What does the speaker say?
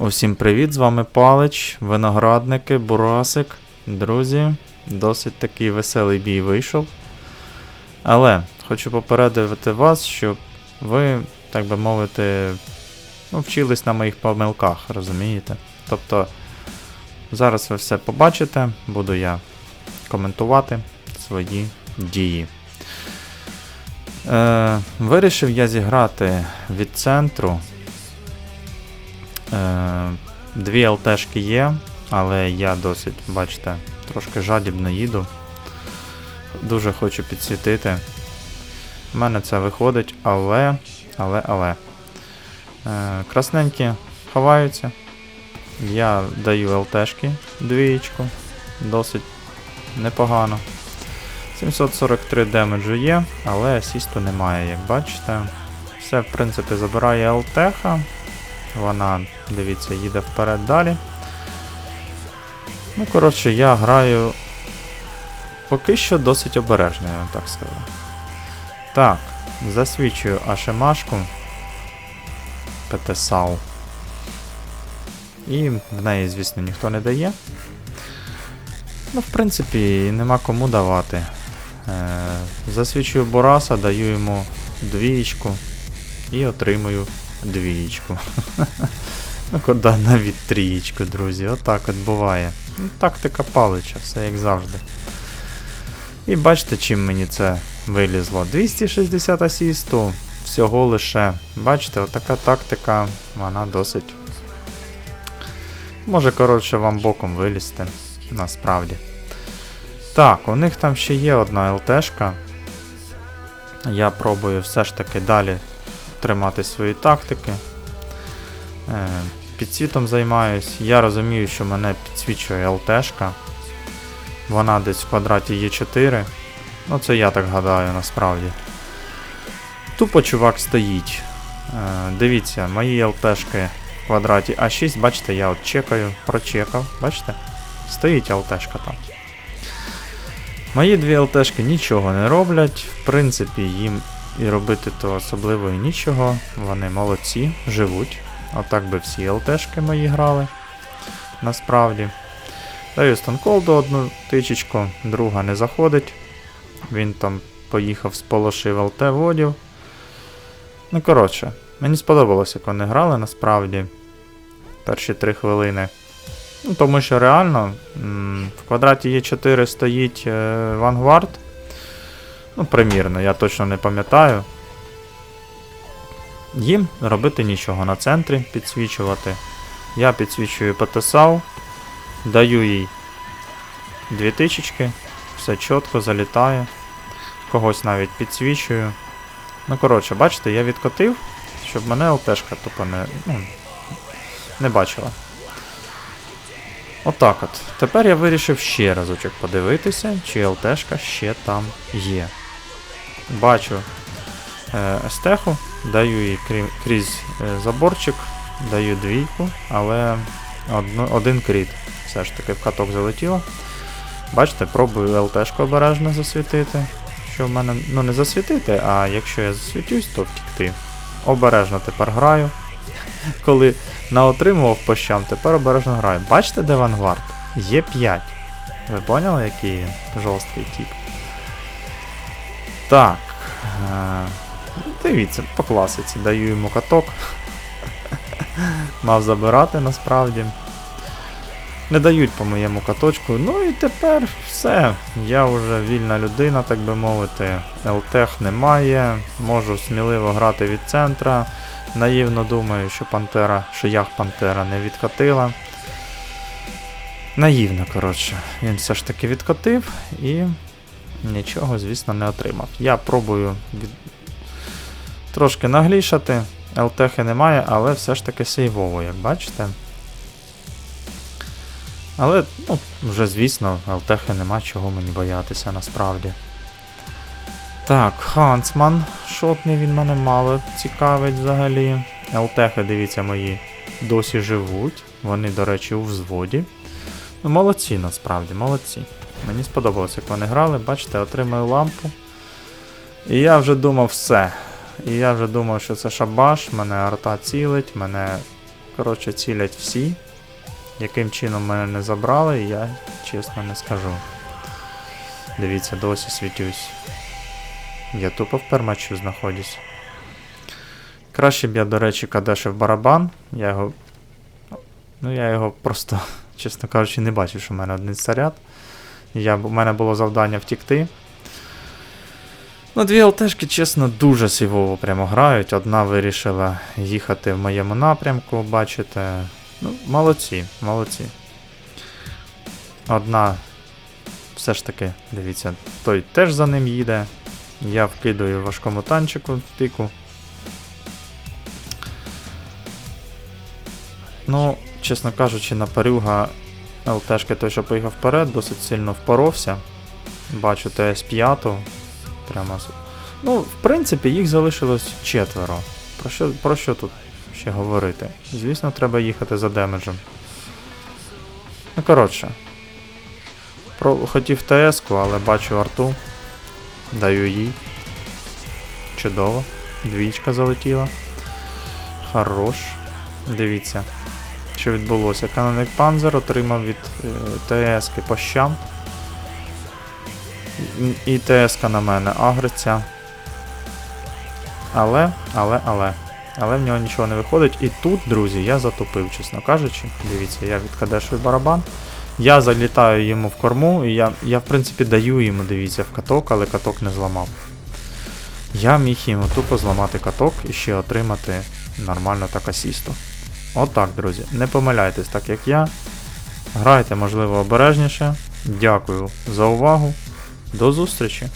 Усім привіт, з вами Палич, виноградники, Бурасик. Друзі, досить такий веселий бій вийшов. Але хочу попередити вас, щоб ви, так би мовити, ну, вчились на моїх помилках, розумієте? Тобто, зараз ви все побачите, буду я коментувати свої дії. Е, вирішив я зіграти від центру. Е, дві ЛТшки є, але я досить, бачите, трошки жадібно їду. Дуже хочу підсвітити. У мене це виходить, але, але, але. Е, красненькі ховаються. Я даю ЛТшки двієчку. Досить непогано. 743 демеджу є, але асісту немає, як бачите. Все, в принципі, забирає ЛТХ. Вона, дивіться, їде вперед далі. Ну, коротше, я граю поки що досить обережно, я вам так скажу. Так, засвічую Ашемашку. ПТСАУ. І в неї, звісно, ніхто не дає. Ну, в принципі, нема кому давати. Е, засвічую Бораса, даю йому двієчку і отримую двієчку. ну, куди навіть трієчку, друзі. Отак от буває. Ну, тактика палича, все як завжди. І бачите, чим мені це вилізло. 260 асісту. Всього лише. Бачите, отака тактика, вона досить. Може, коротше, вам боком вилізти. Насправді. Так, у них там ще є одна ЛТшка. Я пробую все ж таки далі тримати свої тактики. Е, Підсвітом займаюсь. Я розумію, що мене підсвічує ЛТшка. Вона десь в квадраті є 4. Ну, це я так гадаю насправді. Тупо чувак стоїть. Е, Дивіться, мої ЛТшки в квадраті А6, бачите, я от чекаю, прочекав, бачите? Стоїть ЛТшка там. Мої дві ЛТшки нічого не роблять. В принципі, їм і робити то особливо і нічого. Вони молодці, живуть. Отак би всі ЛТшки мої грали. Насправді. Даю станколду одну тичечку, друга не заходить. Він там поїхав, сполошив ЛТ водів. Ну, коротше, мені сподобалося, як вони грали насправді. Перші три хвилини. Ну, тому що реально в квадраті Є4 стоїть е, Vanguard. Ну, примірно, я точно не пам'ятаю. Їм робити нічого на центрі підсвічувати. Я підсвічую ПТСАУ, даю їй дві тичечки, все чітко залітає. Когось навіть підсвічую. Ну, коротше, бачите, я відкотив, щоб мене ЛТшка тупо не, ну, не бачила. Отак от. Тепер я вирішив ще разочок подивитися, чи ЛТшка ще там є. Бачу е, естеху, даю їй крізь е, заборчик, даю двійку, але один кріт все ж таки в каток залетіло. Бачите, пробую ЛТшку обережно засвітити. Що в мене, ну не засвітити, а якщо я засвітюсь, то втікти. Обережно тепер граю. Коли наотримував по щам, тепер обережно граю. Бачите, де Вангвард? Є 5. Ви поняли, який жорсткий тип? Так. Е, дивіться, по класиці даю йому каток. Мав забирати насправді. Не дають по моєму каточку. Ну і тепер все. Я вже вільна людина, так би мовити. ЛТЕХ немає. Можу сміливо грати від центра. Наївно думаю, що Пантера, що Ях Пантера не відкатила. Наївно, коротше. Він все ж таки відкотив і нічого, звісно, не отримав. Я пробую від... трошки наглішати. ЛТХи немає, але все ж таки сейвово, як бачите. Але, ну, вже звісно, ЛТХи нема чого мені боятися насправді. Так, Хансман. Шотний він мене мало цікавить взагалі. ЛТХи, дивіться, мої досі живуть. Вони, до речі, у взводі. Ну, молодці, насправді, молодці. Мені сподобалось, як вони грали. Бачите, отримаю лампу. І я вже думав все. І я вже думав, що це шабаш, мене арта цілить, мене коротше, цілять всі. Яким чином мене не забрали, я чесно не скажу. Дивіться, досі світюсь. Я тупо в пермачу знаходжусь. Краще б я, до речі, кадешив барабан. Я його. Ну, я його просто, чесно кажучи, не бачив, що в мене один снаряд. Я, у мене було завдання втікти. Ну, дві ЛТшки, чесно, дуже сівово прямо грають. Одна вирішила їхати в моєму напрямку, бачите. Ну, молодці, молодці. Одна, все ж таки, дивіться, той теж за ним їде. Я вкидаю важкому танчику тику. Ну, чесно кажучи, на Парюга ЛТшки той, що поїхав вперед, досить сильно впоровся. Бачу ТС-5. Прямо. Ну, в принципі, їх залишилось четверо. Про що, про що тут ще говорити? Звісно, треба їхати за демеджем. Ну, коротше. Про, хотів ТС-ку, але бачу арту. Даю їй. Чудово. Двічка залетіла. Хорош. Дивіться, що відбулося. Каноник Панзер отримав від е, ТС-ки по щам. І- ТС-ка на мене агриться. Але, але, але. Але в нього нічого не виходить. І тут, друзі, я затопив, чесно кажучи. Дивіться, я відкадешую барабан. Я залітаю йому в корму, і я, я в принципі даю йому, дивіться, в каток, але каток не зламав. Я міг йому тупо зламати каток і ще отримати нормально так асісту. Отак, друзі. Не помиляйтесь, так як я. Грайте, можливо, обережніше. Дякую за увагу. До зустрічі!